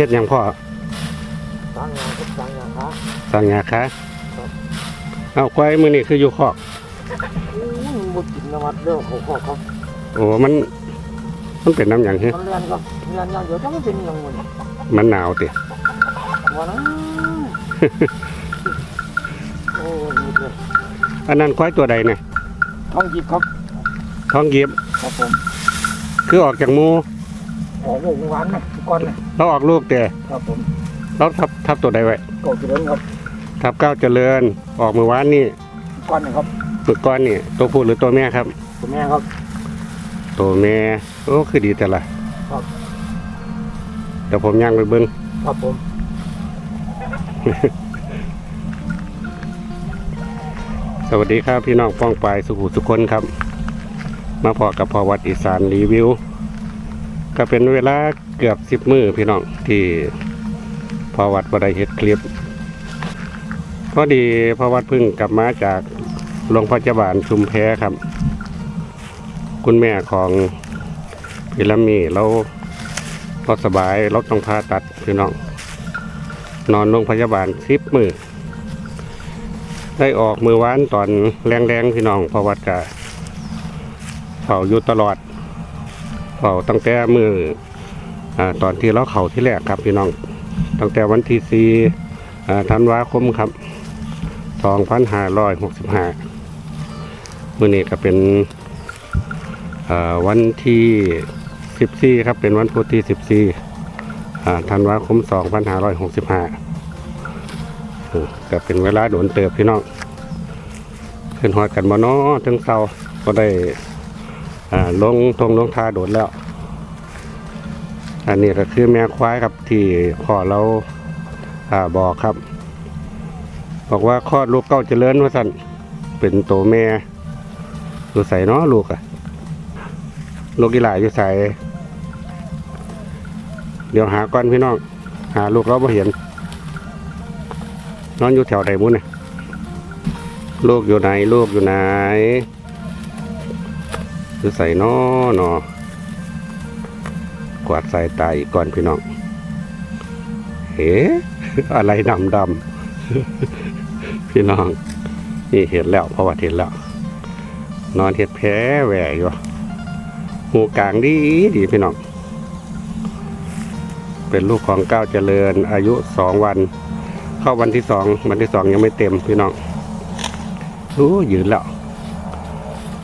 ฮ็ดหยังพ่อสร้างงานครับสร้างงานครับสั่งยาคะครับเอาควายมื้อนี้คืออยู่คอกอู้ยบุกินนวัดเรื่องของพ่อครับโอ้มัน มันเป็นน้ำหยังเฮ้มันเรียนครับเรียนอย่างเดียวจะไม่เป็นอย่างมันมันหนาวติวันนั้น โอ้ยหมดเลยอันนั้นควายตัวใดเนี่ยท้องหยิบครับท้องเย็บครับผมคือออกจากหมู ออกลูกหวานนะทุกคนนะเราออกลูกแต่ครับผมเราทับทับตัวใดไว้โกดเรื่องครับทับเก้าวเจริญ ออกมือวานนี่ทุกคนนะครับฝึกก้อนนี่ตัวผู้หรือตัวแม่ครับ คุณแม่ครับ ตัวแม่โอ้คือดีแต่ละครับ เดี๋ยวผมย่างไปเบิ้งครับผมสวัสดีครับพี่น้องป้องปลายสุขุสุคนครับ มาพอกับพอวัดอีสานรีวิว ก็เป็นเวลาเกือบสิบมือพี่น้องที่พอวัดบไดเฮ็ดคลิปพอดีพอวัดเพึ่งกลับมาจากโรงพยาบาลชุมแพครับ คุณแม่ของพี่ละมีเราเราสบายเราต้องผ่าตัดพี่น้องนอนโรงพยาบาลสิบมือได้ออกมือวานตอนแรงๆพี่น้องพราะวัดกะเฝ้าอยู่ตลอด เฝ้าตั้งแต่มืออตอนที่เราเข่าที่แรกครับพี่น้อง ตั้งแต่วันที่สี่ธันวาคมครับสองพันห้าร้อยหกสิบห้ามื่อนี้ก็เป็นวันที่สิบสี่ครับเป็นวันพุธที่สิบสี่ธันวาคมสองพันห้าร้อยหกสิบห้าก็เป็นเวลาโดนเติบพี่น้องขึ้นหอดกันบ่เนาะถึงเศร้าก็ได้ ลงทงลงทาโดดแล้ว อันนี้ก็คือแม่ควายครับที่พ่อเราอาบอกครับ บอกว่าคลอดลูกเก้าเจริญว่าสันเป็นโตแม่อยู่ใส่เนาะลูกอะลูกกีหลายอยู่ใส่เดี๋ยวหาก่อนพี่น้องหาลูกเราไ่เห็นนอนอยู่แถวใดมุ้นน่ะลูกอยู่ไหน ลูกอยู่ไหน อยู่ใส่นอนอกวาดสายตาอีกก่อนพี่น้อง เฮ้อะไรดำดำพี่น้อง นี่เห็นแล้วเพราะว่าเห็นแล้ว นอนเห็ดแพ้แหวอยู่หูกลางดีดีพี่น้อง เป็นลูกของก้าวเจริญอายุสองวัน เข้าวันที่สองวันที่สองยังไม่เต็มพี่น้องโอ้ยืนแล้ว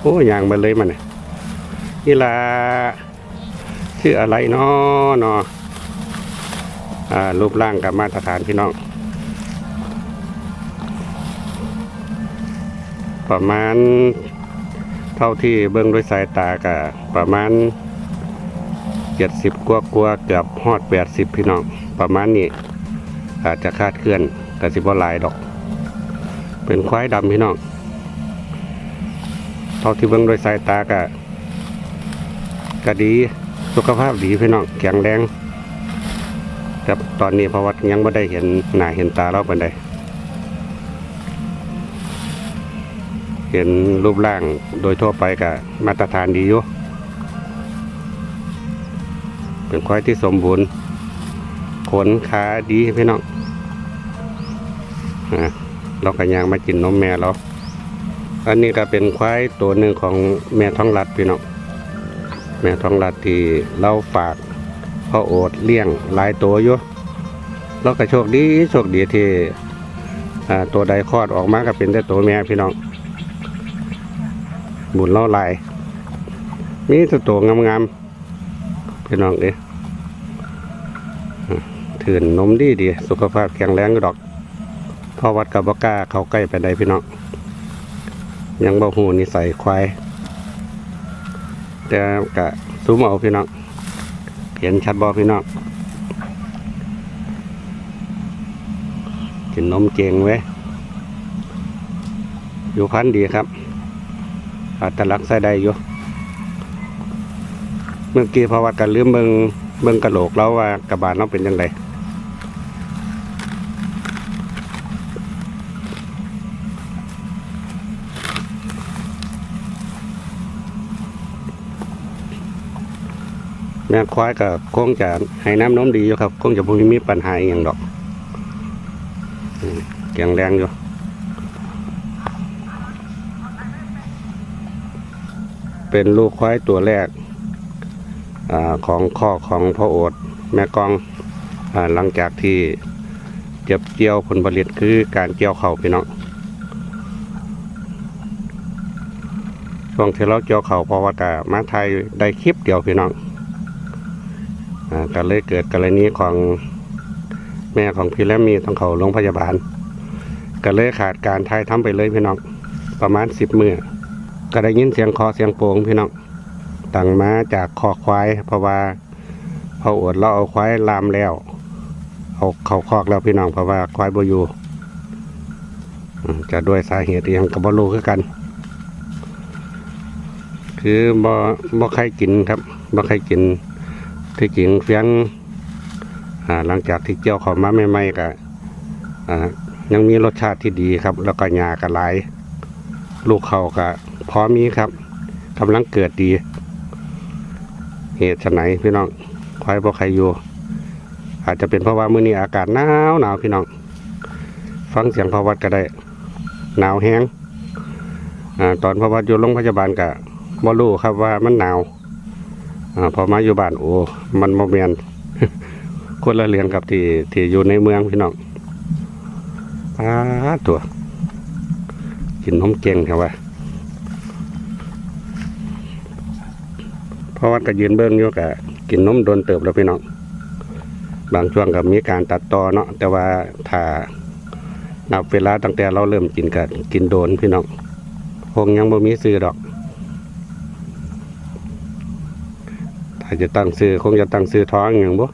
โอ้ยางมาเลยมันน่ะ นี่ละชื่ออะไรเนาะเนาะรูปร่างกับมาตรฐานพี่น้อง ประมาณเท่าที่เบิ้งด้วยสายตากับประมาณเจ็ดสิบกว่ากว่าเกือบฮอดแปดสิบพี่น้อง ประมาณนี้ อาจจะคาดเคลื่อนแต่สิบ่หลายดอก เป็นควายดำพี่น้อง เท่าที่เบิ่งโดยสายตากะ ก็ดี สุขภาพดีพี่น้องแข็งแรงแต่ตอนนี้พระว่ายังไม่ได้เห็นหน้าเห็นตาเราเป็นใดเห็นรูปร่างโดยทั่วไปก็มาตรฐานดีอยู่เป็นควายที่สมบูรณ์ขนขาดีพี่น้องเราก็ยางมากินนมแม่เราอันนี้ก็เป็นควายตัวหนึ่งของแม่ท้องรัดพี่น้อง แม่ท้องรัดที่เราฝากพ่อโอดเลี้ยงหลายตัวอยู่เราก็โชคดีโชคดีที่ตัวใดคลอดออกมาก็เป็นแต่ตัวแม่พี่น้องบุญเล่าลายมีแตัวตัวงามๆพี่น้องเด้ถือนนมดีดีสุขภาพแข็งแรงดอกพ่อวัดกับบก้าเขาใกล้ไปได้พี่น้องยังบ่หูนิสัยควาย แต่กะซูมเอาพี่น้องเห็นชัดบ่พี่น้องกินนมเจงไว้อยู่พันธ์ดีครับ อัตลักษณ์ใส่ได้อยู่ เมื่อกี้พอวัดกันลืมเบิงเบิงกระโหลกแล้วว่ากระบาลเราเป็นยังไง แม่ควายก็คงจะให้น้ำนมดีอยู่ครับคงจะบ่มีปัญหาอย่างดอกแข็งแรงอยู่เป็นลูกควายตัวแรกอของข้อของพ่อโอดแม่กองอหลังจากที่เจ็บเกี่ยวผลผลิตคือการเกี่ยวเข่าพี่น้องช่วงที่เราเกี่ยวเข่าพราะว่ากะมาไทยได้คลิปเดียวพี่น้อง ก็เลยเกิดกรณีของแม่ของพี่และมีต้องเขาโรงพยาบาล ก็เลยขาดการทายทำไปเลยพี่น้องประมาณสิบมือก็ได้ยินเสียงคอเสียงโป่งพี่น้องตั้งมาจากคอควาย เพราะว่าพออวดเราเอาควายลามแล้วเอาเขาคอกแล้วพี่น้องเพราะว่าควายบอยู่จะด้วยสาเหตุอิหยังกับบรูคือกัน คือบ่บ่ใครกินครับบ่ใครกิน ที่จริงเฟียงหลังจากที่เจียวเขามาใหม่ๆก็ยังมีรสชาติที่ดีครับ แล้วก็หยาก็หลายลูกเขาก็พร้อมมีครับกำลังเกิดดี เหตุไฉนพี่น้องควายบ่ใครอยู่ อาจจะเป็นเพราะว่ามื้อนี้อากาศหนาวหนาวพี่น้อง ฟังเสียงพอวัดก็ได้ หนาวแห้งอตอนพอวัดอยู่โรงพยาบาลก็บ่รู้ครับว่ามันหนาว อพอมาอยู่บ้านโอ้มันบ่แม่นคนละเรื่องกับที่ที่อยู่ในเมืองพี่น้องอาตัวกินนมเก่งครับว่าเพราะว่าก็ยืนเบิ้งอยู่กะกินนมโดนเติบแล้วพี่น้องบางช่วงก็มีการตัดต่อเนาะแต่ว่าถ้านับเวลาตั้งแต่เราเริ่มกินกันกินโดนพี่น้องคงยังบ่มีซื้อดอก ถ้าจะตั้งซื้อคงจะตั้งซื้อท้องอย่างบ่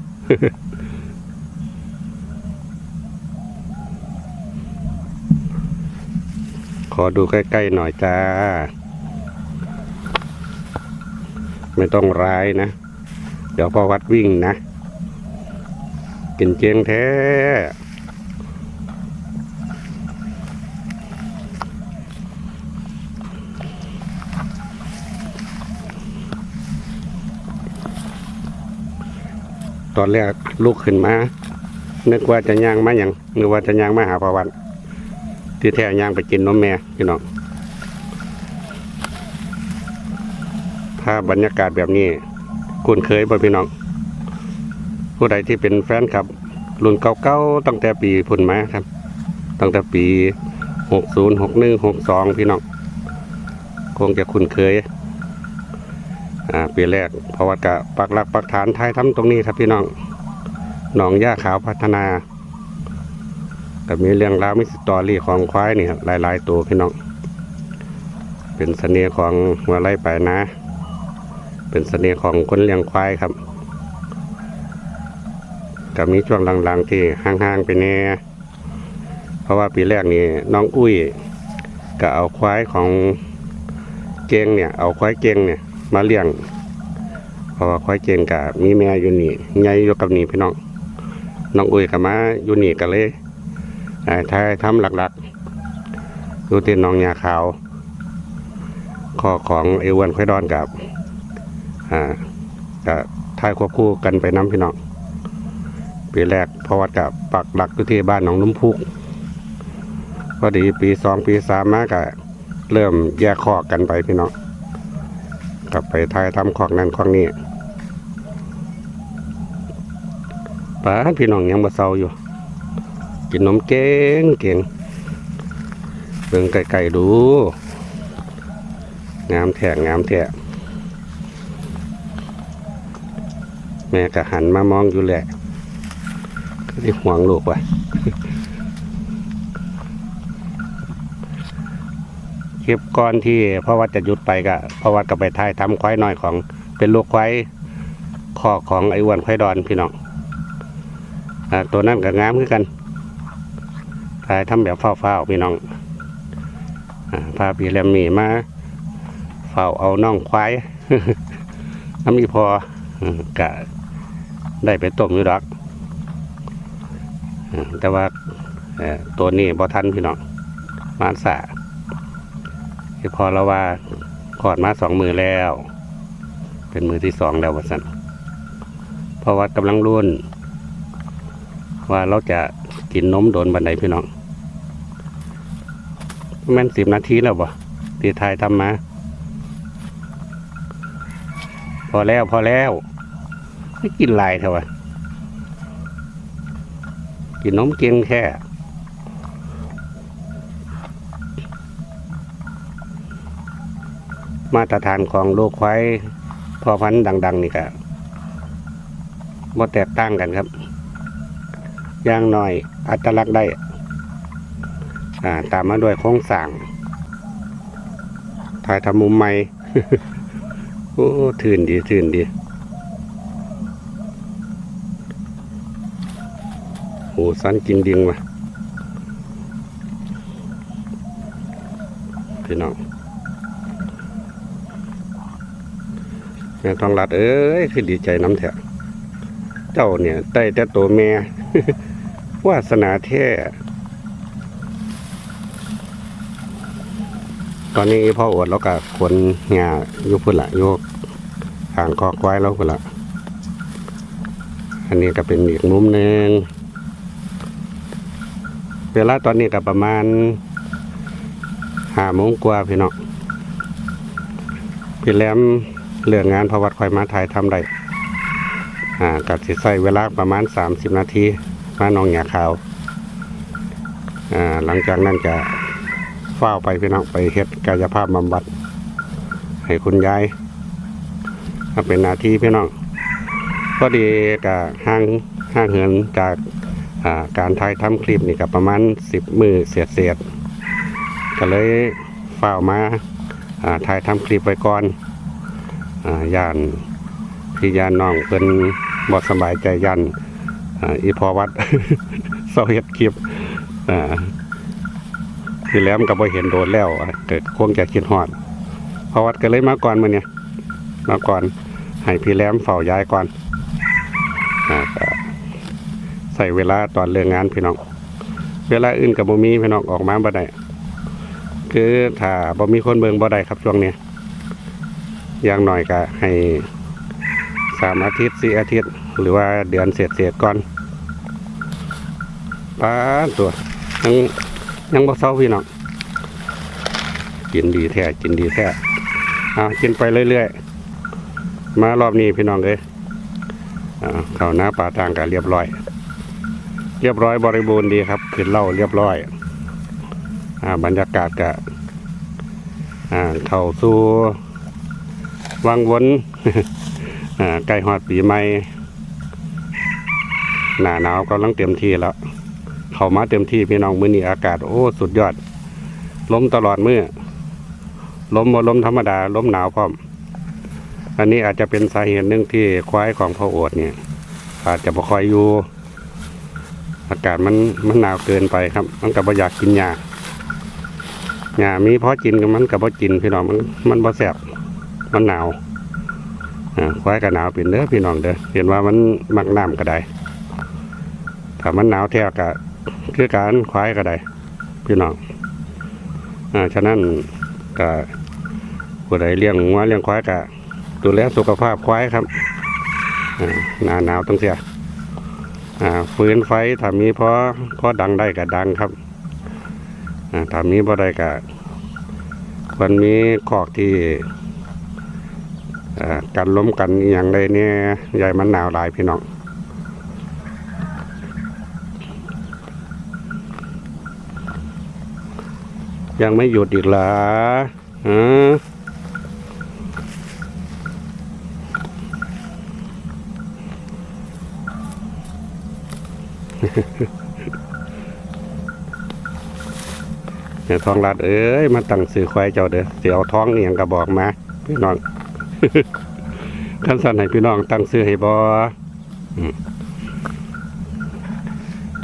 ขอดูใกล้ๆหน่อยจ้า ไม่ต้องร้ายนะ เดี๋ยวพอวัดวิ่งนะ กินเจียงแท้ ตอนแรกลูกขึ้นมานึกว่าจะย่างมาอย่างนึกว่าจะย่างมาหาประวันที่แท้ย่างไปกินนมแม่พี่น้องถ้าพบรรยากาศแบบนี้คุ้นเคยบ่พี่น้อง ผู้ใดที่เป็นแฟนครับ รุ่นเก่าๆตั้งแต่ปีพุ่นมาครับ ตั้งแต่ปีหกศูนย์หกหนึ่งหกสองพี่น้อง คงจะคุ้นเคย อ่าปีแรกเพราะว่ากะปักหลักปักฐานท้ายทำตรงนี้ครับพี่น้องหนองย่าขาวพัฒนาก็มีเรื่องราวมีสตอรี่ของควายนี่หลาย ๆ ตัวพี่น้อง เป็นเสน่ห์ของหัวไร่ไปนะ เป็นเสน่ห์ของคนเลี้ยงควายครับก็มีช่วงหลังๆที่ห่างๆไปแน่เพราะว่าปีแรกนี่น้องอุ้ยก็เอาควายของเก่งเนี่ย เอาควายเก่งเนี่ย มาเลี้ยงเพราะว่าควายเกงกับมีแม่อยู่นี่ใหญ่อยู่กับนี่พี่น้องน้องอุ้ยกับมาอยู่นี่กันเลยอ่าถ้าทำหลักๆดูที่น้องยาขาวข้อของเอวันควายดอนกับอ่าก็ทายควบคู่กันไปน้ำพี่น้องปีแรกพราะวัดกับปักหลักอยู่ที่บ้านหนองนุ่มพุกพอดีปีสองปีสามมากะเริ่มแยกคอกันไปพี่น้อง กลับไปทายทำคอกนั้นคอกนี้ป้าพี่น้องยังบ่เศร้าอยู่ กินนมเก่งเก่งเบิ่งไก่ๆดู งามแท้งามแท้แม่ก็หันมามองอยู่แหละก็ได้ห่วงลูกว่ะ คลิปก่อนที่พ่อวัดจะหยุดไปก็พ่อวัดก็ไปถ่ายทำควายน้อยของเป็นลูกควายคอของไอ้อ้วนควายดอนพี่น้องอตัวนั้นก็งามคือกันถ่ายทำแบบเฝ้าๆพี่น้องอพาพี่แรมมี่มาเฝ้าเอาน้องควายน้ำมีพอกะได้ไปต้มอยู่ดอกแต่ว่าตัวนี้บ่ทันพี่น้องมานสา ที่พอแล้วว่าขอดมาสองมือแล้ว เป็นมือที่สองแล้ววะสันเพราะว่ากำลังรุ่น ว่าเราจะกินนมโดนบันไดพี่น้องแม่นสิบนาทีแล้วบ่ที่ทายทำมา พอแล้วพอแล้วไม่กินลายเถอะวะกินนมเกียงแค่ มาตรฐานของโลกควายพอพันธุ์ดัง ๆ นี่ก็บ่แตกต่างกันครับ อย่างหน่อยอัตลักษณ์ได้อ่าตามมาด้วยโครงสร้างถ่ายทำมุมใหม่ โอ้ทื่นดีทื่นดีโหสันกินดิงวะพี่น้อง แม่ทองรัดเอ้ยคือดีใจน้ำแถะเจ้าเนี่ยได้แต่ตัวแม่วาสนาแท้ตอนนี้พ่ออวดแล้วก็ขนงาอยู่พุ่นละยู่ห่างคอกไว้แล้วพุ่นละอันนี้ก็เป็นอีกมุมหนึ่งเวลาตอนนี้ก็ประมาณห้าโมงกว่าพี่น้องพี่แหลม เรื่องงานพระวัดคอยมาถ่ายทำได้อ่ากัดสิใส่เวลาประมาณ 30 นาทีมาหนองหยาขาวอ่าหลังจากนั้นจะเฝ้าไปพี่น้องไปเฮ็ดกายภาพบำบัด ให้คุณยายก็เป็นหนาทีพี่น้องพอดีกับห้างห้างเหินจากอ่าการถ่ายทำคลิปนี่กับประมาณ 10 มือเสียดเสียดก็เลยเฝ้ามาอ่าถ่ายทำคลิปไว้ก่อน ย่านพี่ย่านน้องเป็นบอสบายใจย่าอีพอวัดเสาเฮ็ดคลิปที่แล้วมันก็บ่เห็นโดนแล้วเกิดคงจะคิดฮอดพอวัดก็เลยมาก่อนมื้อเนี่ยมาก่อนให้พี่แลมเฝ้าย้ายก่อนอใส่เวลาตอนเรื่องงานพี่น้อง เวลาอื่นกับบ่มีพี่น้องออกมาบ่ได้คือถ้าบ่มีคนเบิ่งบ่ได้ครับช่วงเนี้ย อย่างหน่อยก็ให้สามอาทิตย์สี่อาทิตย์ หรือว่าเดือนเศษเศษก่อนป้าดตัวยังยังบ่เศร้าพี่น้องกินดีแท้กินดีแท้อ่ากินไปเรื่อยๆ มารอบนี้พี่น้องเลยอ่าเข้าหน้าป่าทางกันเรียบร้อย เรียบร้อยบริบูรณ์ดีครับขึ้นเล่าเรียบร้อยอ่าบรรยากาศกะอ่าเข้าสู่ วังวนใกล้ฮอดปีใหม่หนาหนาวกำลังเต็มที่แล้ว เขามาเต็มที่พี่น้องมื้อนี้อากาศโอ้สุดยอดลมตลอดมื้อลมบ่ลมธรรมดาลมหนาวพร้อม อันนี้อาจจะเป็นสาเหตุหนึ่งที่ควายของพ่อโอดเนี่ย อาจจะบ่คอยอยู่ อากาศมันมันหนาวเกินไปครับ มันก็บ่อยากกินหญ้าหญ้ามีพอกินกับมันก็บ่กินพี่น้องมันมันบ่แซ่บ มันหนาวอ่าควายก็หนาวเป็นเด้อพี่น้องเด้อเห็นว่ามันมักน้ำก็ได้ถ้ามันหนาวแท้ก็คือการควายก็ได้พี่น้องอ่าฉะนั้นก็ผู้ใดเลี้ยงวัวเลี้ยงควายก็ดูแลสุขภาพควายครับอ่าหนาหนาวต้องเสียอ่าฟื้นไฟถ้ามีพอพอดังได้ก็ดังครับอ่าถ้ามีบ่ได้ก็ควรมีคอกที่ กันล้มกันอย่างใดเนี่ยใหญ่มันหนาวหลายพี่น้องยังไม่หยุดอีกเหรอฮะเดี๋ยวทองรัดเอ้ย มาตั้งสื่อควายเจ้าเด้อเสียเอาท้องเอียงกระบอกมา พี่น้อง ขั้นสั่นให้พี่น้องตั้งซื้อให้บอ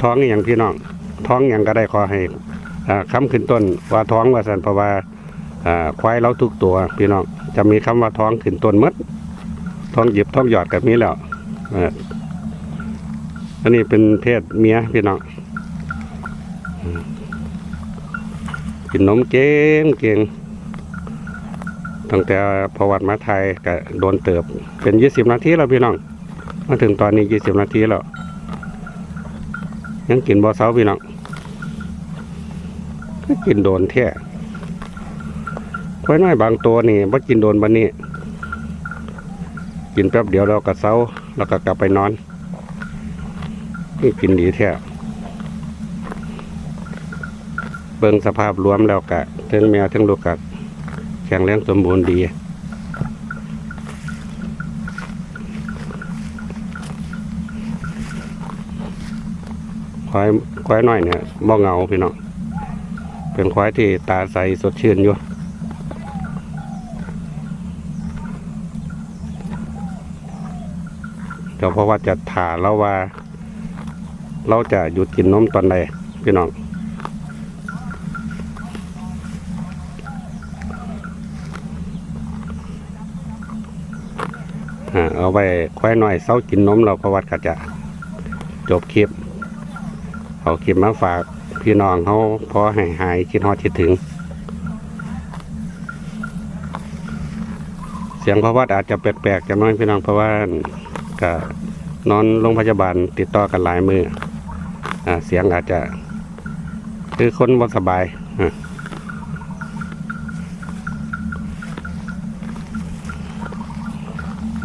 ท้องอย่างพี่น้อง ท้องอย่างก็ได้ขอให้อ่าคำขึ้นต้นว่าท้องว่าสันเพราะว่าอ่าควายเราทุกตัว พี่น้องจะมีคำว่าท้องขึ้นต้นมดท้องหยิบท้องหยอดกับนี้แล้วอันนี้เป็นเพศเมียพี่น้องกินนมเก่งเก่ง ตั้งแต่ประวัติมาไทยก็โดนเติบ เป็นยี่สิบนาทีแล้วพี่น้อง มาถึงตอนนี้ยี่สิบนาทีแล้ว ยังกินบอเซาพี่น้องก็กินโดนแท้ควายน้อยบางตัวนี่บ่กินโดนบันนี้ กินแป๊บเดียวเราก็เซาแล้วก็กลับไปนอนนี่กินดีแท้เบิ่งสภาพรวมแล้วกะถึงแมวถึงลูกกะ แข็งแรงสมบูรณ์ดี ควายควายน้อยเนี่ยบ่เหงาพี่น้อง เป็นควายที่ตาใสสดชื่นอยู่เดี๋ยวเพราะว่าจะถาเราว่า เราจะหยุดกินนมตอนใดพี่น้อง เอาไว้ควายน้อยเศร้ากินนมเราประวัติก็จะจบคลิป เอาคลิปมาฝากพี่น้องเขาพอให้หายคิดฮอดคิดถึง เสียงพระว่าอาจจะแปลกๆจะน้อยพี่น้องเพราะว่าก็นอนโรงพยาบาลติดต่อกันหลายมืออ่าเสียงอาจจะคือคนบ่สบาย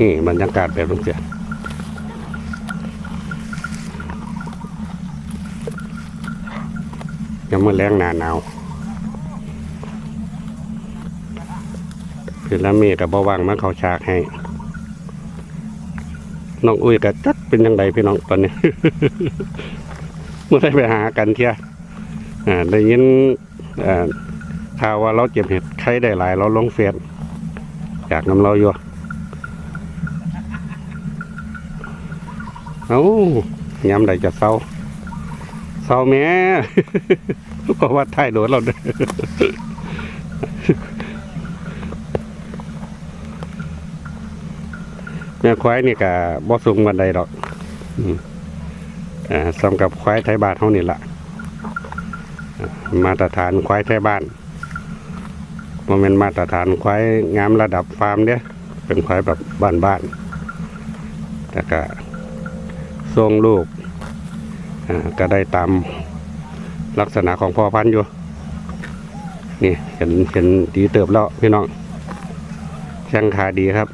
นี่บรรยากาศแบบนี้เสียยังมาแรงหนาหนาวคือแล้วเมฆกับบว่างมาเขาฉากให้ น้องอุ้ยกับจัดเป็นยังไงพี่น้องตอนนี้ เมื่อได้ไปหากันเที่ยอ่าได้ยินข่าวว่าเราเจ็บเห็ดไข้ได้หลาย เราลงเฟซจากน้ำเราอยู่ เอ้ายามใดจะเศร้าเศร้าแม่เพราะว่าถ่ายโดนเราเด้อแม่ควายนี่ก็บ่สูงบันไดดอกอ่าสำกับควายไทยบ้านเฮานี่ละมาตรฐานควายไทยบ้านบ่แม่นมาตรฐานควายงามระดับฟาร์มเด้อเป็นควายแบบบ้านๆแต่ก็ ทรงลูกอ่าก็ได้ตามลักษณะของพ่อพันธุ์อยู่ นี่เห็นเห็นดีเติบแล้วพี่น้องแข้งขาดีครับ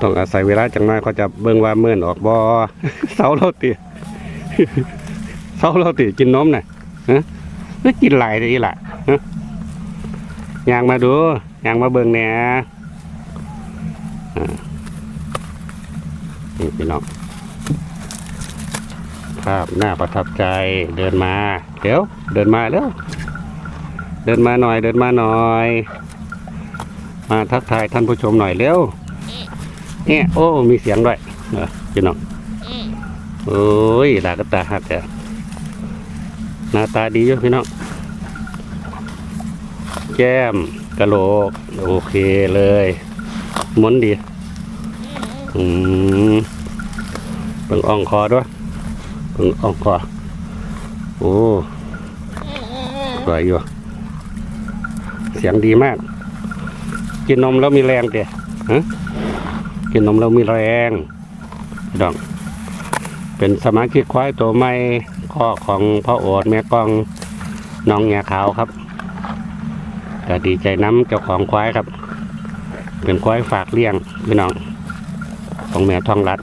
ต้องอาศัยเวลาจังน้อยเขาจะเบิ่งว่าเมื่อนออกบอเสาเราตีเสาเราตีกินนมน่ะฮะไม่กินหลายเลยล่ะฮะยางมาดู ยางมาเบิ่งแหน่นี่พี่น้องภาพน่าประทับใจเดินมา เดี๋ยว เดินมาแล้วเดินมาหน่อย เดินมาหน่อย มาทักทายท่านผู้ชมหน่อยเร็วเนี่ยโอ้มีเสียงด้วยพี่น้องโอ้ยหลากตาหักแต่หน้าตาดีอยู่พี่น้องแก้ม กระโหลก โอเคเลยหมุนดี อืมเปิงอ่องคอด้วยเปิงอ่องคอ โอ้สวยอยู่ เสียงดีมาก กินนมแล้วมีแรงเดียฮะกินนมแล้วมีแรงดองเป็นสมาชิกควายตัวใหม่ข้อของพ่อโอดแม่กองน้องแง่ขาวครับ ก็ดีใจน้ำเจ้าของควายครับ เป็นควายฝากเลี้ยงพี่น้องของแม่ทองรัด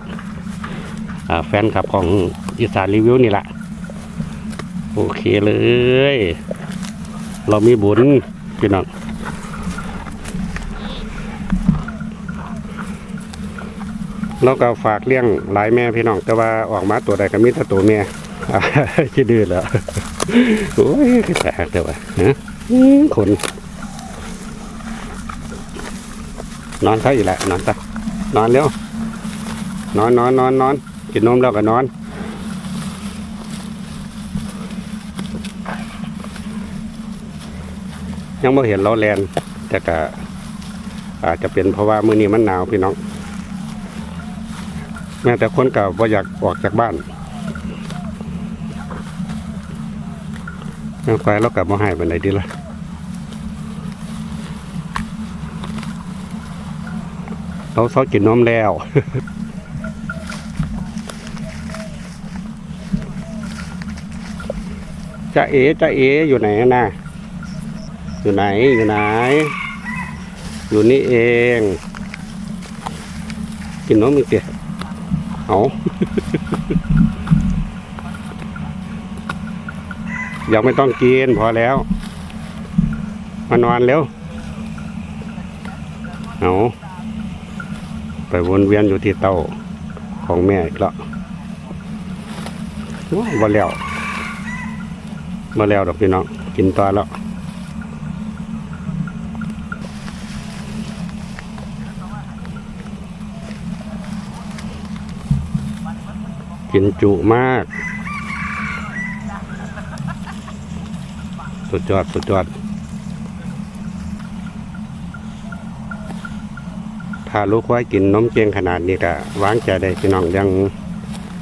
แฟนคลับของอีสานรีวิวนี่แหละโอเคเลย เรามีบุญพี่น้องเราก็ฝากเลี้ยงหลายแม่พี่น้อง แต่ว่าออกมาตัวใดก็มีแต่ตัวแม่คิดดื้อแล้วโอ้ยแต่เดี๋ยวว่าฮะอืมขน นอนซะอีกแล้วนอนซะนอนเร็วนอนนอนนอนนอนกินนมแล้วก็นอนยังไม่เห็นเราแลนแต่ก็อาจจะเป็นเพราะว่ามื้อนี้มันหนาวพี่น้อง แม้แต่คนเก่าก็อยากออกจากบ้านยังไปเรากลับมาให้ไปไหนดีละ เราเซากินนมแล้ว จะเอจะเออยู่ไหนนะอยู่ไหนอยู่ไหน อยู่นี่เอง กินนมอีกเดียเอายังไม่ต้องกินพอแล้ว มานอนเร็วเอา ไปวนเวียนอยู่ที่เต้าของแม่อีกแล้วโอ้ยบ่แล้วบ่แล้วดอกพี่น้องกินต่อแล้วกินจุมาก สุดยอด สุดยอด ถ้าลูกไว้กินนมเจียงขนาดนี้ก็วางใจได้พี่น้องเรื่อง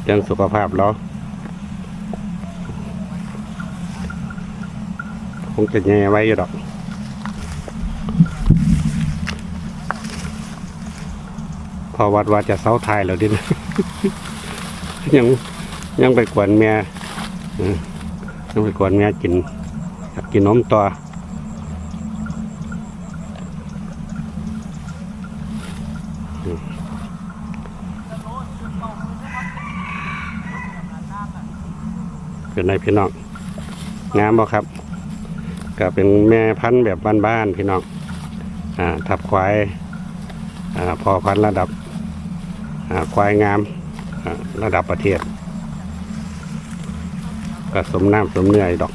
เรื่องสุขภาพเราคงจะแย่ไว้อยู่ดอกพอวัดว่าจะเซ้าทยแล้วดินยังยังไปกวนเมียยังไปกวนเมียกินกินนมต่อ เป็นไรพี่น้องงามบ่ครับก็เป็นแม่พันธุ์แบบบ้านๆพี่น้องอ่าทับควายอ่าพอพันธุ์ระดับอ่าควายงามอ่าระดับประเทศก็สมน้ำสมเนื้อยดอก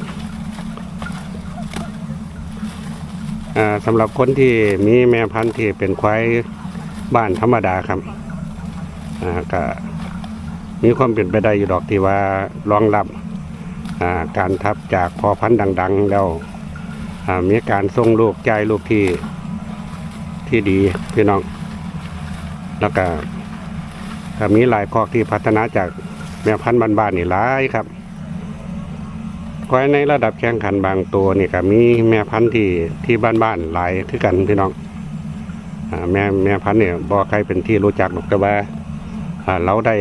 อาสำหรับคนที่มีแม่พันธุ์ที่เป็นควายบ้านธรรมดาครับอ่าก็มีความเป็นไปได้อยู่ดอกที่ว่ารองรับ การทับจากพอพันธุ์ดัง ๆ แล้วมีการส่งลูกใจลูกที่ที่ดีพี่น้อง แล้วก็ก็มีหลายคอกที่พัฒนาจากแม่พันธุ์บ้านๆนี่หลายครับควายในระดับแข่งขันบางตัวนี่ก็มีแม่พันธุ์ที่ที่บ้านๆหลายคือกันพี่น้องอแม่แม่พันธุ์เนี่ยบ่ใครเป็นที่รู้จักหรอกแต่ว่าเราได้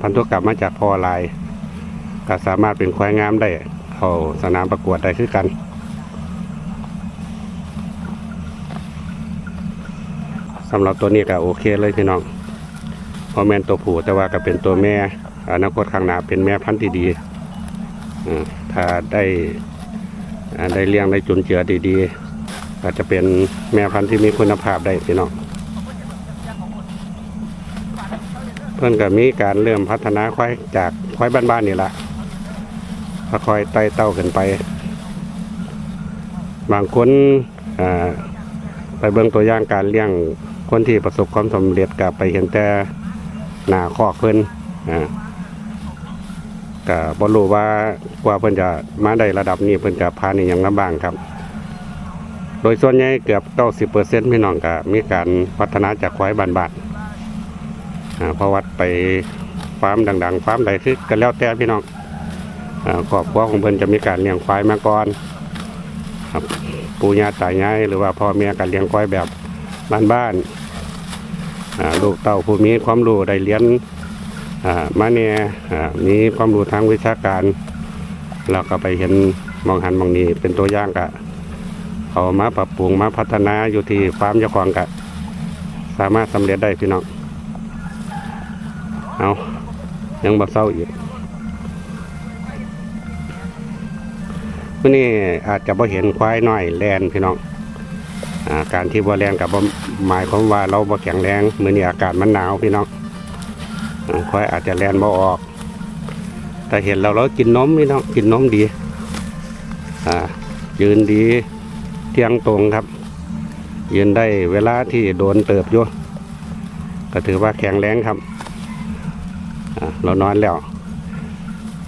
พันธุกรรมมาจากพ่อลาย ก็สามารถเป็นควายงามได้เข้าสนามประกวดได้คือกันสำหรับตัวนี้ก็โอเคเลยพี่น้องพอแม่นตัวผู้แต่ว่าก็เป็นตัวแม่อนาคตข้างหน้าเป็นแม่พันธุ์ที่ดีอ่าถ้าได้ได้เลี้ยงได้จุนเจือดีๆก็จะเป็นแม่พันธุ์ที่มีคุณภาพได้พี่น้องเพื่อนก็มีการเริ่มพัฒนาควายจากควายบ้านๆนี่แหละ ค่อยๆไต่เต้าขึ้นไป บางคนไปเบิ่งตัวอย่างการเลี้ยงคนที่ประสบความสำเร็จกับไปเห็นแต่หน้าคอกเพิ่นอ่าก็บ่รู้ว่ากว่าเพิ่นจะมาได้ระดับนี้เพิ่นจะผ่านอหยังลำบางครับ โดยส่วนใหญ่เกือบ90%พี่น้องก็มีการพัฒนาจากควายบานๆอ่าเพราะวัดไปฟาร์มดัง ๆ ฟาร์มใดคือก็แล้วแต่พี่น้อง ครอบครัวของเพิ่นจะมีการเลี้ยงควายมาก่อนครับปู่ย่าตายายหรือว่าพ่อแม่ก็เลี้ยงควายแบบบ้านๆลูกเต่าผู้มีความรู้ได้เรียนมาเนี่ยมีความรู้ทางวิชาการเราก็ไปเห็นมองหันมองนี้เป็นตัวอย่างกะเอามาปรับปรุงมาพัฒนาอยู่ที่ฟาร์มเจ้าของกะ สามารถสำเร็จได้พี่น้องเอายังบ่เศร้าอีก วันนี้อาจจะบ่เห็นควายน้อยแลนพี่น้องอาการที่บ่แรงกับหมายความว่าเราบ่แข็งแรงมื้อนี้อากาศมันหนาวพี่น้องอ่าค่อยอาจจะแลนบ่ออก แต่เห็นเราเรากินนมพี่น้องกินนมดีอ่ายืนดีเที่ยงตรงครับ ยืนได้เวลาที่โดนเติบอยู่ก็ถือว่าแข็งแรงครับอ่าเรานอนแล้ว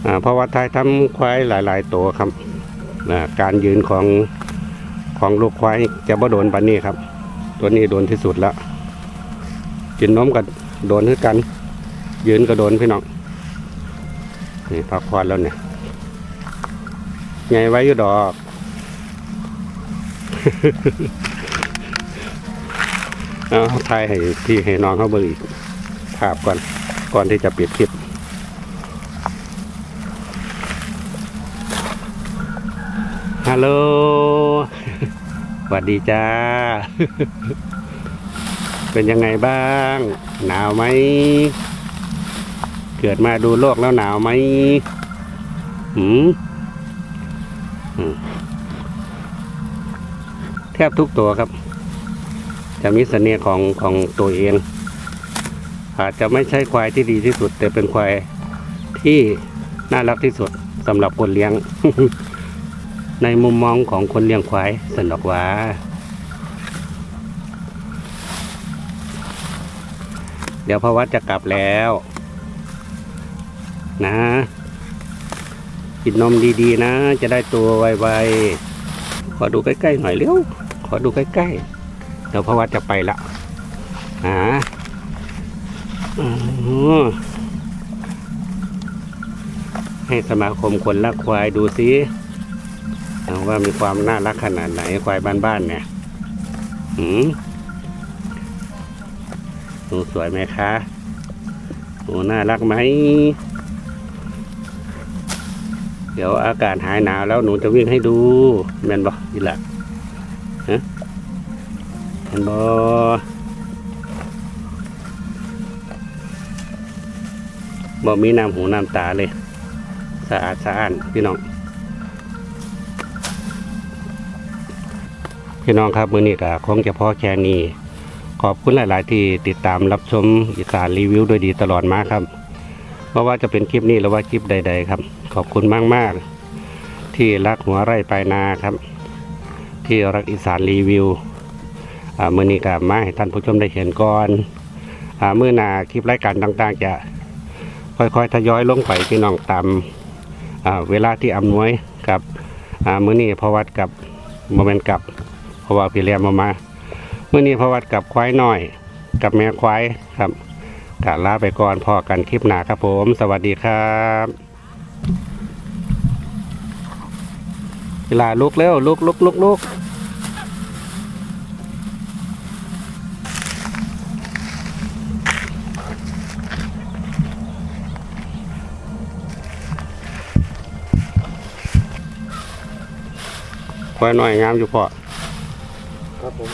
อ่าเพราะว่าไทยทำควายหลาย ๆ ตัวครับ อ่าการยืนของของลูกควายจะบ่โดนปันนี้ครับ ตัวนี้โดนที่สุดแล้ว กินนมก็โดนคือกัน ยืนก็โดนพี่น้องนี่พักผ่อนแล้วเนี่ยไงไว้อยู่ดอกเอาถ่ายให้พี่ให้น้องเขาเบิ่งอีกภาพก่อนก่อนที่จะปิดคลิป ฮัลโหลสวัสดีจ้า เป็นยังไงบ้าง หนาวไหม เกิดมาดูโลกแล้วหนาวไหมหืมอืมแทบทุกตัวครับ จะมีเสน่ห์ของของตัวเอง อาจจะไม่ใช่ควายที่ดีที่สุด แต่เป็นควายที่น่ารักที่สุดสำหรับคนเลี้ยง ในมุมมองของคนเลี้ยงควายสนอกว่าเดี๋ยวพระวัดจะกลับแล้ว นะ กินนมดีๆ นะ จะได้ตัวไวๆขอดูใกล้ๆหน่อยเร็วขอดูใกล้ๆเดี๋ยวพระวัดจะไปละอ่าอ๋อให้สมาคมคนรักควายดูสิ ว่ามีความน่ารักขนาดไหนควายบ้านๆเนี่ยหืมหนูสวยไหมคะหนูน่ารักไหม เดี๋ยวอากาศหายหนาวแล้วหนูจะวิ่งให้ดูแมนบอกอีหละฮะแมนบอบ่มีน้ำหูน้ำตาเลย สะอาดสะอ้านพี่น้อง พี่น้องครับมื้อนี้ก็คงจะพอแค่นี้ขอบคุณหลาย ๆ ที่ติดตามรับชมอีสานรีวิวโดยดีตลอดมาครับเพราะว่าจะเป็นคลิปนี้หรือว่าคลิปใด ๆ ครับ ขอบคุณมาก ๆ ที่รักหัวไร่ปลายนาครับ ที่รักอีสานรีวิวมือนี้ก็มาให้ท่านผู้ชมได้เห็นก่อนอมื่อหนาคลิปรายการต่าง ๆ จะค่อย ๆ ทยอยลงไปพี่น้องตามเวลาที่อำนวยครับมือนี้พอวัดกับโมเมนต์กับ ราะว่าพี่เลี้ยงมามาเมื่อนี้พวัดกับควายหน้อย กับแม่ควายครับกาลาไปก่อนพอกันคลิปหนาครับผม สวัสดีครับเวลาลุกเร็วลุกลุกลุกลุกควายหน้อยงามอยู่พอ ครับผม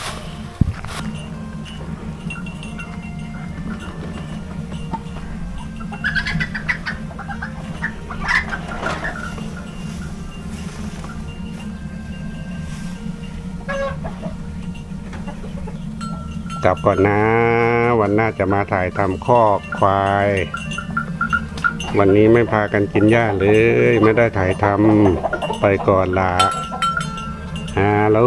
กลับก่อนนะ วันหน้าจะมาถ่ายทำข้อกควาย วันนี้ไม่พากันกินหญ้าเลย ไม่ได้ถ่ายทำไปก่อนละฮัลโหล